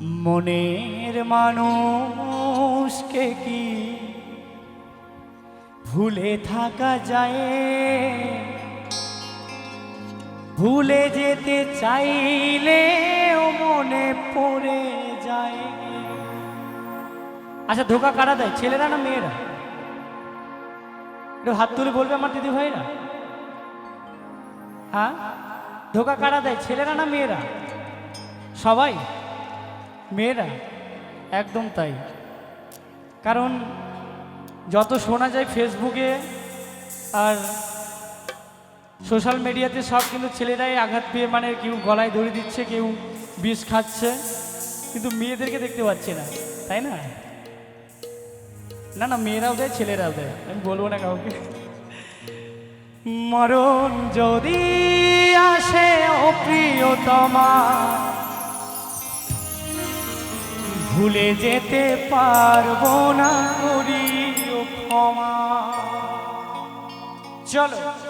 মনের মানুষকে কি ভুলে থাকা যায়? ভুলে যেতে চাইলে মনে পড়ে যায়। আচ্ছা ধোকা কারা দেয়? ছেলেরা না মেয়েরা? একটু হাত তুলে বলবে আমার দিদি ভাইরা হ্যাঁ? ধোকা কারা দেয়? ছেলেরা না মেয়েরা? সবাই? মেয়েরা, একদম তাই। কারণ যত শোনা যায় ফেসবুকে আর সোশ্যাল মিডিয়াতে সব কিন্তু ছেলেরাই আঘাত পেয়ে মানে কেউ গলায় দড়ি দিচ্ছে, কেউ বিষ খাচ্ছে, কিন্তু মেয়েদেরকে দেখতে পাচ্ছি না, তাই না? না না, মেয়েরাও দেয়, ছেলেরাও দেয়, আমি বলব না কাউকে। মরণ যদি আসে, ও প্রিয়তমা ভুলে যেতে পারব না করি ক্ষমা। চলো।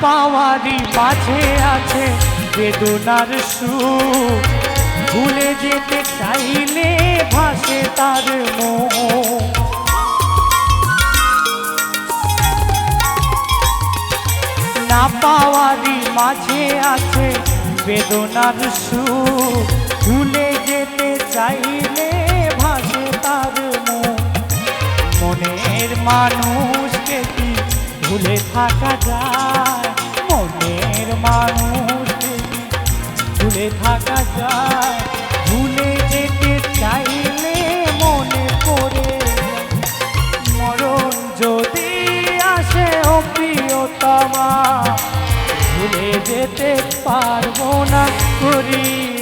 পাওয়ারই মাঝে আছে বেদনার সুখ ভুলে যেতে চাইলে ভাসে তার মোহ না পাওয়ারই মাঝে আছে বেদনার সুখ ভুলে যেতে চাইলে ভাসে তার মনের মানুষকে কি ভুলে থাকা যায় যেতে পারব না করিও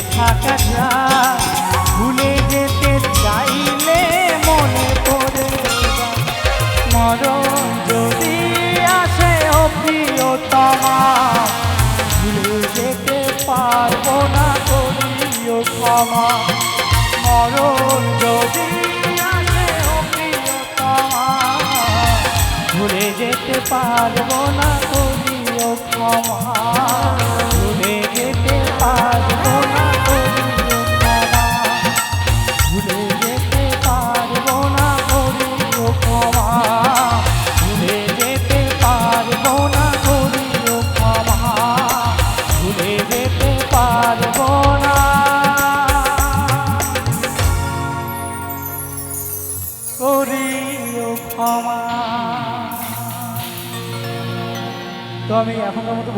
ভুলে থাকা যায় ভুলে যেতে চাইলে মনে পড়ে মরণ যদি আসে ও প্রিয়তমা, ভুলে যেতে পারব না করিও ক্ষমা মরণ যদি আসে ও প্রিয়তমা, ভুলে যেতে পারব না করিও ক্ষমা আমি এখনকার মতো